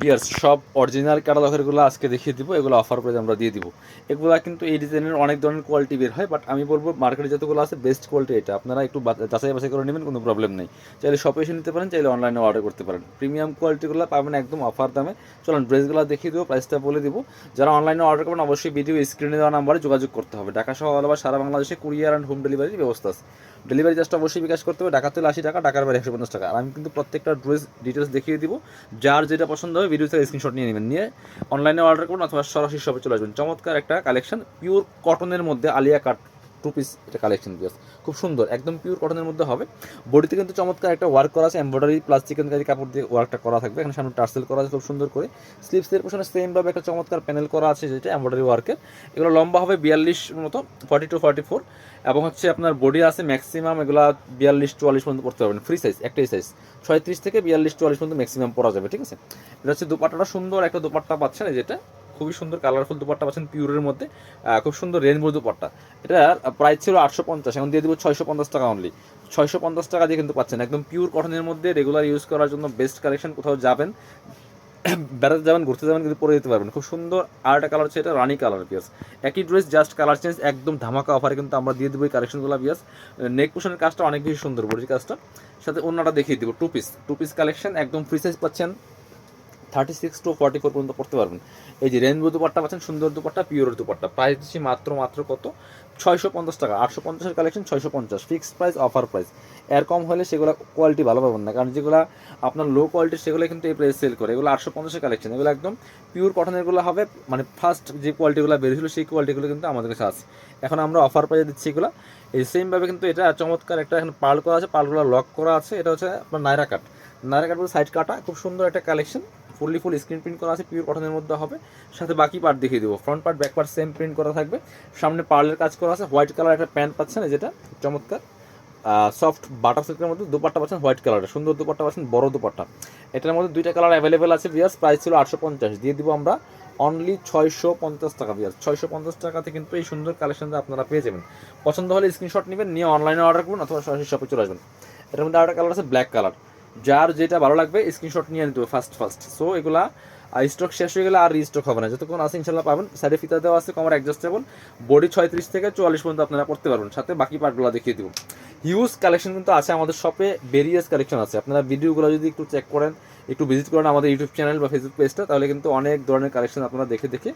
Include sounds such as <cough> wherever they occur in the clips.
বিয়ার্স সব অরিজিনাল ক্যাটালগেরগুলো আজকে দেখিয়ে দিব, এগুলো অফার প্রাইস আমরা দিয়ে দিব। এগুলো কিন্তু এই ডিজাইনের অনেক ধরনের কোয়ালিটি বের হয় বাট আমি বলব মার্কেটে যতগুলো আছে বেস্ট কোয়ালিটি এটা। আপনারা একটু যাচাই বাছাই করে নেবেন, কোনো প্রবলেম নেই। চাইলে শপে এসে নিতে পারেন, চাইলে অনলাইনে অর্ডার করতে পারেন। প্রিমিয়াম কোয়ালিটিগুলো পাবেন একদম অফার দামে। চলুন ড্রেসগুলো দেখিয়ে দেবো প্রাইসটা বলে দিব। যারা অনলাইনে অর্ডার করবেন, অবশ্যই ভিডিও স্ক্রিনে দেওয়া নাম্বারে যোগাযোগ করতে হবে। ঢাকা সহ ওভার সারা বাংলাদেশে কুরিয়ার অ্যান্ড হোম ডেলিভারির ব্যবস্থা আছে। ডেলিভারি চার্জটা অবশ্যই বিকাশ করতে হবে। ঢাকা থেকে আশি টাকা ঢাকার বাইরে একশো পঞ্চাশ টাকা। আর আমি কিন্তু প্রত্যেকটা ড্রেস ডিটেলস দেখিয়ে দিব। যার যেটা পছন্দ হবে ভিডিও থেকে স্ক্রিনশট নিয়ে নেবেন। নিয়ে অনলাইনে অর্ডার করুন অথবা সরাসরি শপে চলে আসবেন। চমৎকার একটা কালেকশন পিওর কটনের মধ্যে আলিয়া কাট টু পিস এটা কালেকশন পিস খুব সুন্দর, একদম পিওর কটনের মধ্যে হবে। বডিতে কিন্তু চমৎকার একটা ওয়ার্ক করা আছে এমব্রয়ডারি প্লাস চিকেন কাপড় দিয়ে ওয়ার্কটা করা থাকবে। এখানে সামনে টার্সেল করা আছে খুব সুন্দর করে। স্লিপসের পেছনে সেমভাবে একটা চমৎকার প্যানেল করা আছে, যেটা এমব্রয়ডারি ওয়ার্কের এগুলো লম্বা হবে বিয়াল্লিশ মতো ফর্টি টু ফর্টি ফোর এবং হচ্ছে আপনার বডি আছে ম্যাক্সিমাম এগুলো বিয়াল্লিশ চুয়াল্লিশ পর্যন্ত পড়তে পারবেন। ফ্রি সাইজ একটাই সাইজ ছয়ত্রিশ থেকে বিয়াল্লিশ চুয়াল্লিশ পর্যন্ত ম্যাক্সিমাম পরা যাবে, ঠিক আছে? এটা হচ্ছে দুপাট্টাটা সুন্দর, একটা দুপাট্টা পাচ্ছেন যেটা খুবই সুন্দর কালারফুল দুপাট্টা পাচ্ছেন পিওরের মধ্যে খুব সুন্দর রেনবো দুপাট্টা। এটা প্রাইস ছিল আটশো পঞ্চাশ, এখন দিয়ে দিব ছয়শো পঞ্চাশ টাকা অনলি ছয়শো পঞ্চাশ টাকা দিয়ে কিন্তু পাচ্ছেন, একদম পিওর কটনের মধ্যে রেগুলার ইউজ করার জন্য বেস্ট কালেকশন কোথাও যাবেন, <coughs> বেড়াতে যাবেন, ঘুরতে যাবেন কিন্তু পরে দিতে পারবেন। খুব সুন্দর আর একটা কালার হচ্ছে এটা, রানি কালার পিয়াস একই ড্রেস জাস্ট কালার চেঞ্জ একদম ধামাকা অফারে কিন্তু আমরা দিয়ে দেবো এই কালেকশনগুলো পিয়াস নেক পোশনের কাজটা অনেক বেশি সুন্দর বডির কাজটা। সাথে অন্যটা দেখিয়ে দিব two piece two piece collection একদম ফ্রি সাইজ পাচ্ছেন। Thirty six to forty four পর্যন্ত পড়তে পারবেন। এই যে রেনবো দুপাট্টা পাচ্ছেন, সুন্দর দুপাট্টা পিওর দুপাট্টা। প্রাইস দিচ্ছি মাত্র মাত্র কত? ছয়শো পঞ্চাশ টাকা, আটশো পঞ্চাশের কালেকশন ছয়শো পঞ্চাশ। ফিক্সড প্রাইস অফার প্রাইস এর কম হলে সেগুলো কোয়ালিটি ভালো পাবেন না, কারণ যেগুলো আপনার লো কোয়ালিটির সেগুলো কিন্তু এই প্রাইস সেল করে। এগুলো আটশো পঞ্চাশের কালেকশন এগুলো একদম পিওর কটনেরগুলো হবে মানে ফার্স্ট যে কোয়ালিটিগুলো বেরিয়েছিল সেই কোয়ালিটিগুলো কিন্তু আমাদের কাছে আছে। এখন আমরা অফার প্রাইসে দিচ্ছি এগুলো। এই সেমভাবে কিন্তু এটা চমৎকার একটা এখন পার্ল করা আছে পার্লগুলো লক করা আছে। এটা হচ্ছে আপনার নাইরা কাট নাইরা কাট সাইড কাটা, খুব সুন্দর একটা collection fully full screen print করা আছে পিওর কটনের মধ্যে হবে। সাথে বাকি পার্ট দেখিয়ে দেবো। Front part back part same print করা থাকবে। সামনে পার্লের কাজ করা আছে হোয়াইট কালার একটা প্যান্ট পাচ্ছেন যেটা চমৎকার। সফট বাটার সিল্কের মধ্যে দুপাট্টা পাচ্ছেন হোয়াইট কালারের সুন্দর দুপাট্টা পাচ্ছেন, বড় দুপাট্টা। এটার মধ্যে দুইটা কালার অ্যাভেলেবেল আছে বিয়ার্স প্রাইস ছিল আটশো পঞ্চাশ। দিয়ে দিব আমরা অনলি ছয়শো পঞ্চাশ টাকা বিয়ার্স ছয়শো পঞ্চাশ টাকাতে কিন্তু এই সুন্দর কালেকশনটা আপনারা পেয়ে যাবেন। পছন্দ হলে স্ক্রিনশট নেবেন, নিয়ে অনলাইনে অর্ডার করুন, অথবা সরাসরি শপে চলে আসবেন। এটার মধ্যে আরেকটা কালার আছে ব্ল্যাক কালার যার যেটা ভালো লাগবে স্ক্রিনশট নিয়ে নিতে হবে ফার্স্ট ফার্স্ট সো এগুলা স্টক শেষ হয়ে গেলে আর রিস্টক হবে না। যতক্ষণ আছে, ইনশাল্লাহ পাবেন। সাইডে ফিতা দেওয়া আছে কমার অ্যাডজাস্টেবল বডি ছয়ত্রিশ থেকে চুয়াল্লিশ পর্যন্ত আপনারা পড়তে পারবেন। সাথে বাকি পার্টগুলো দেখিয়ে দিব। হিউজ কালেকশন কিন্তু আছে আমাদের শপে ভেরিয়াস কালেকশন আছে। আপনারা ভিডিওগুলো যদি একটু চেক করেন, একটু ভিজিট করেন আমাদের ইউটিউব চ্যানেল বা ফেসবুক পেজটা তাহলে কিন্তু অনেক ধরনের কালেকশন আপনারা দেখে দেখে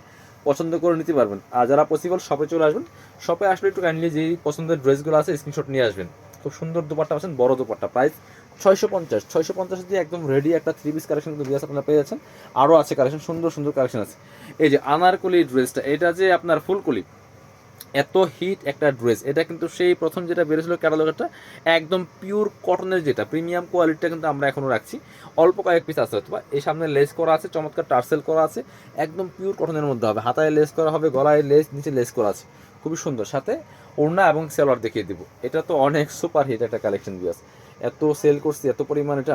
পছন্দ করে নিতে পারবেন। আর যারা পসিবল শপে চলে আসবেন। শপে আসলে একটু কাইন্ডলি যেই পছন্দের ড্রেসগুলো আছে স্ক্রিনশট নিয়ে আসবেন। খুব সুন্দর দুপাট্টা আছেন বড় দুপাট্টা। প্রাইস ছয়শো পঞ্চাশ ছয়শো পঞ্চাশ দিয়ে একদম রেডি একটা থ্রি পিস কালেকশন কিন্তু বিয়াস আপনারা পেয়ে যাচ্ছেন। আরও আছে কালেকশন সুন্দর সুন্দর কালেকশন আছে। এই যে আনারকলি ড্রেসটা এটা যে আপনার ফুলকলি, এত হিট একটা ড্রেস এটা কিন্তু সেই প্রথম যেটা বেরিয়েছিল ক্যাটালগারটা একদম পিওর কটনের যেটা প্রিমিয়াম কোয়ালিটিটা কিন্তু আমরা এখনও রাখছি। অল্প কয়েক পিস আছে অথবা, এই সামনে লেস করা আছে, চমৎকার টার্সেল করা আছে, একদম পিওর কটনের মধ্যে হবে। হাতায় লেস করা হবে, গলায় লেস নিচে লেস করা আছে। খুবই সুন্দর। সাথে ওড়না এবং সেলোয়ার দেখিয়ে দিব। এটা তো অনেক সুপার হিট একটা কালেকশন বিয়াস। এত সেল করছি, এত পরিমাণ এটা।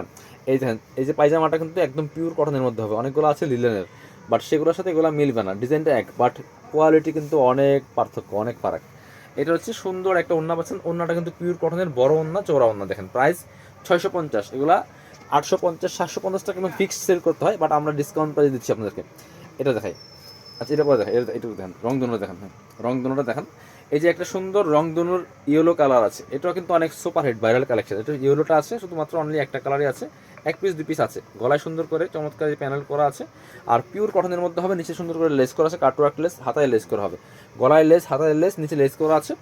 এই দেখেন, এই যে পায়জামাটা কিন্তু একদম পিওর কটনের মধ্যে হবে, অনেকগুলো আছে লিলেনের বাট সেগুলোর সাথে এগুলো মিলবে না ডিজাইনটা এক বাট কোয়ালিটি কিন্তু অনেক পার্থক্য, অনেক ফারাক। এটা হচ্ছে সুন্দর একটা ওন্না, পাচ্ছেন? ওন্নাটা কিন্তু পিওর কটনের বড় ওন্না চৌড়া ওন্না, দেখেন। প্রাইস ছয়শো পঞ্চাশ, এগুলা আটশো পঞ্চাশ, সাতশো পঞ্চাশ টাকা কিন্তু ফিক্সড সেল করতে হয় বাট আমরা ডিসকাউন্ট প্রাইস দিচ্ছি আপনাদেরকে। এটা দেখাই। আচ্ছা এটা পরে দেখাই, এটা একটু দেখেন রং দেখেন হ্যাঁ রং দুনোটা দেখেন। এই যে একটা সুন্দর রং দুনুর ইয়েলো কালার আছে, এটাও কিন্তু অনেক সুপার হিট ভাইরাল কালেকশন এটা ইয়েলোটা আছে, শুধুমাত্র অনলি একটা কালারই আছে, এক পিস দুই পিস আছে। গলায় সুন্দর করে চমৎকার প্যানেল করা আছে। আর পিওর কটনের মধ্যে হবে, নিচে সুন্দর করে লেস করা আছে কাটওয়ার্ক লেস হাতায় লেস করা হবে। গলায় লেস হাতায় লেস নিচে লেস করা আছে।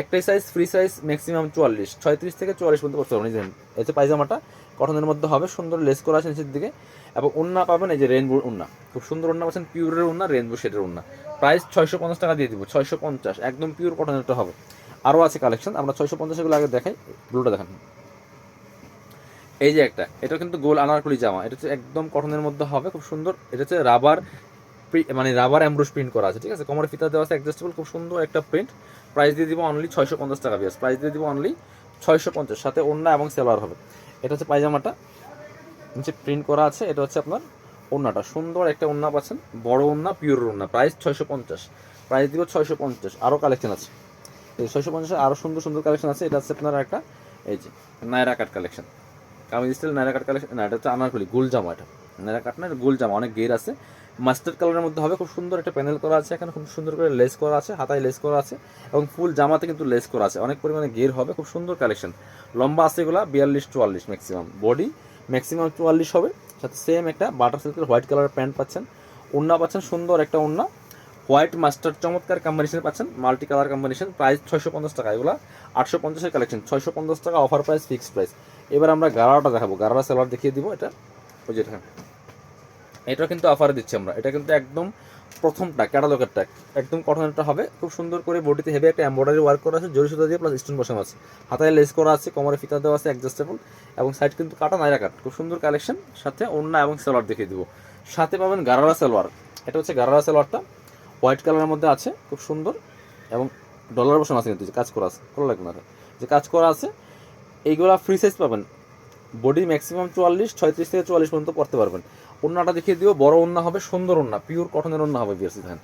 একটাই সাইজ ফ্রি সাইজ ম্যাক্সিমাম চুয়াল্লিশ, ছয়ত্রিশ থেকে চুয়াল্লিশ পর্যন্ত করতে পারবেন দেখেন এতে পায়জামাটা কটনের মধ্যে হবে, সুন্দর লেস করা আছে নিচের দিকে, এবং ওন্না পাবেন এই যে রেনবো ওন্না খুব সুন্দর ওন্না পাচ্ছেন পিওরের ওন্না রেনবো শেডের ওন্না প্রাইস ছয়শো পঞ্চাশ টাকা দিয়ে দিব, ছয়শো পঞ্চাশ, একদম পিওর কটনেরটা হবে। আরও আছে কালেকশন আমরা ছয়শো পঞ্চাশগুলো আগে দেখাই ব্লুটা দেখান। এই যে একটা, এটা কিন্তু গোল আনারকলি জামা, এটা হচ্ছে একদম কটনের মধ্যে হবে, খুব সুন্দর, এটা হচ্ছে রাবার মানে রাবার অ্যাম্ব্রোস প্রিন্ট করা আছে, ঠিক আছে? কোমরে ফিতা দেওয়া আছে অ্যাডজাস্টেবল খুব সুন্দর একটা প্রিন্ট প্রাইস দিয়ে দিব অনলি ছয়শো পঞ্চাশ টাকা বিয়াস প্রাইস দিয়ে দিব অনলি ছয়শো পঞ্চাশ, সাথে ওন্না এবং সেলোয়ার হবে। এটা হচ্ছে পায়জামাটা। নিচে প্রিন্ট করা আছে, এটা হচ্ছে আপনার ওন্নাটা সুন্দর একটা ওন্না পাচ্ছেন, বড় ওন্না পিওর ওন্না প্রাইস ছয়শো পঞ্চাশ প্রাইস দিব ছয়শো পঞ্চাশ আরও কালেকশন আছে। এই ছয়শো পঞ্চাশ আরও সুন্দর সুন্দর কালেকশন আছে। এটা হচ্ছে আপনার একটা, এই যে, Naira cut collection kameez style Naira cut collection না, এটা হচ্ছে আনারকলি গোল জামা এটা। নেড়া কাট না গোল জামা অনেক গের আছে। মাস্টার্ড কালারের মধ্যে হবে, খুব সুন্দর একটা প্যানেল করা আছে এখানে, খুব সুন্দর করে লেস করা আছে, হাতায় লেস করা আছে এবং ফুল জামাতে কিন্তু লেস করা আছে। অনেক পরিমাণে গের হবে, খুব সুন্দর কালেকশন লম্বা আছে এগুলা, বিয়াল্লিশ, চুয়াল্লিশ ম্যাক্সিমাম বডি ম্যাক্সিমাম চুয়াল্লিশ হবে। সাথে সেম একটা বাটার সিল্কের হোয়াইট কালারের প্যান্ট পাচ্ছেন। ওড়না পাচ্ছেন, সুন্দর একটা ওড়না হোয়াইট মাস্টার চমৎকার কম্বিনেশন পাচ্ছেন মাল্টি কালার কম্বিনেশন প্রাইস ছয়শো পঞ্চাশ টাকা এগুলো, আটশো পঞ্চাশের কালেকশন ছয়শো পঞ্চাশ টাকা অফার প্রাইস ফিক্সড প্রাইস এবার আমরা গারাটা দেখাবো। গারারা সেলার দেখিয়ে দিব এটা। ওই যেটা এটা কিন্তু অফারে দিচ্ছি আমরা। এটা কিন্তু একদম প্রথমটা ক্যাটালগেরটা একদম কটনেরটা হবে, খুব সুন্দর করে বডিতে হেভি একটা এমব্রয়ডারি ওয়ার্ক করা আছে জরি সুতা দিয়ে প্লাস স্টোন বসানো আছে। হাতায় লেস করা আছে, কোমরে ফিতা দেওয়া আছে অ্যাডজাস্টেবল এবং সাইড কিন্তু কাটা নাইরা কাট খুব সুন্দর কালেকশন সাথে ওড়না এবং সেলোয়ার দেখিয়ে দিব। সাথে পাবেন গারারা সেলোয়ার। এটা হচ্ছে গারারা সেলোয়ারটা। হোয়াইট কালারের মধ্যে আছে, খুব সুন্দর, এবং ডলার বসানো আছে কিন্তু কাজ করা আছে। ভালো লাগবে না যে কাজ করা আছে, এইগুলা ফ্রি সাইজ পাবেন। বডি ম্যাক্সিমাম চুয়াল্লিশ, ছয়ত্রিশ থেকে চুয়াল্লিশ পর্যন্ত পড়তে পারবেন। ওন্নাটা দেখিয়ে দিও, বড় ওন্না হবে সুন্দর ওন্না পিওর কটনের ওন্না হবে বিয়ার্সি ধান।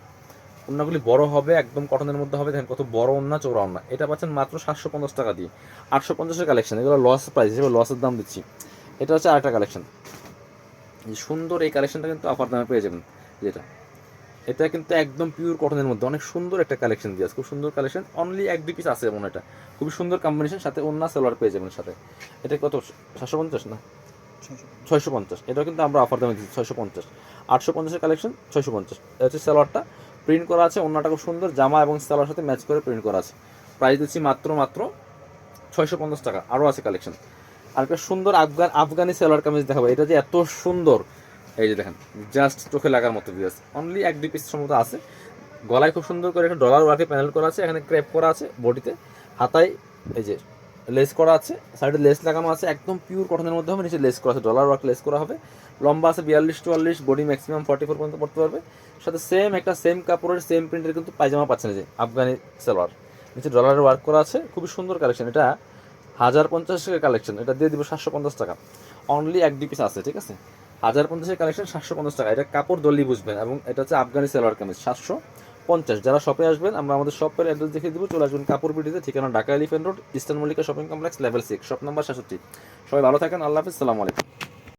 ওন্নাগুলি বড় হবে, একদম কটনের মধ্যে হবে, দেখেন কত বড় ওন্না চৌড়া ওন্না। এটা পাচ্ছেন মাত্র সাতশো পঞ্চাশ টাকা দিয়ে। আটশো পঞ্চাশের কালেকশন এগুলো লস প্রাইস হিসেবে লসের দাম দিচ্ছি। এটা হচ্ছে আরেকটা কালেকশন সুন্দর এই কালেকশনটা কিন্তু অফার দামে পেয়ে যাবেন, যেটা। এটা কিন্তু একদম পিওর কটনের মধ্যে, অনেক সুন্দর একটা কালেকশন দিয়ে আছে, খুব সুন্দর কালেকশন অনলি এক দুই পিস আছে এমন এটা খুবই সুন্দর কম্বিনেশন সাথে অন্য সেলোয়ার পেয়ে যাবেন সাথে। এটা কত? সাতশো পঞ্চাশ না? ছয়শো পঞ্চাশ। এটা কিন্তু আমরা অফার দামে দিচ্ছি ছয়শো পঞ্চাশ। আটশো পঞ্চাশের কালেকশন ছয়শো পঞ্চাশ। এটা হচ্ছে সালোয়ারটা প্রিন্ট করা আছে অন্যটা খুব সুন্দর। জামা এবং সালোয়ার সাথে ম্যাচ করে প্রিন্ট করা আছে। প্রাইস দিচ্ছি মাত্র মাত্র ছয়শো পঞ্চাশ টাকা। আরও আছে কালেকশন আর একটা সুন্দর আফগান, আফগানি সেলোয়ার কামিজ দেখাবো। এটা যে এত সুন্দর। এই যে দেখেন জাস্ট চোখে লাগার মতো ভিউস অনলি এক, দুই পিস সম্ভবত আছে। গলায় খুব সুন্দর করে একটা ডলার ওয়ার্কে প্যানেল করা আছে। এখানে ক্রেপ করা আছে বডিতে। হাতায়, এই যে লেস করা আছে, সাইডে লেস লাগানো আছে, একদম পিওর কটনের মধ্যে হবে, নিচে লেস করা আছে ডলার ওয়ার্ক লেস করা হবে। লম্বা আছে বিয়াল্লিশ, চুয়াল্লিশ বডি ম্যাক্সিমাম ফর্টি ফোর পর্যন্ত পড়তে পারবে। সাথে সেম একটা সেম কাপড়ের সেম প্রিন্টের কিন্তু পায়জামা পাচ্ছেন এই যে, আফগানি সালোয়ার নিচে ডলারের ওয়ার্ক করা আছে, খুবই সুন্দর কালেকশন এটা হাজার পঞ্চাশ টাকা কালেকশন এটা দিয়ে দিব সাতশো পঞ্চাশ টাকা। অনলি এক দুই পিস আছে, ঠিক আছে? হাজার পঞ্চাশের কালেকশন সাতশো পঞ্চাশ টাকা। এটা কাপড় দলি বুঝবেন, এবং এটা হচ্ছে আফগানি সালোয়ার কামিজ, সাতশো। পঞ্চাশ। যারা শপে আসবেন, আমরা আমাদের শপের অ্যাড্রেস দেখিয়ে দিব। চলে আসবেন কাপড় বিটিতে, ঠিকানা Dhaka elephant road, eastern Mallika shopping complex level six shop number সাতষট্টি। সবাই ভালো থাকেন, আল্লাহ হাফিজ, সালাম আলাইকুম।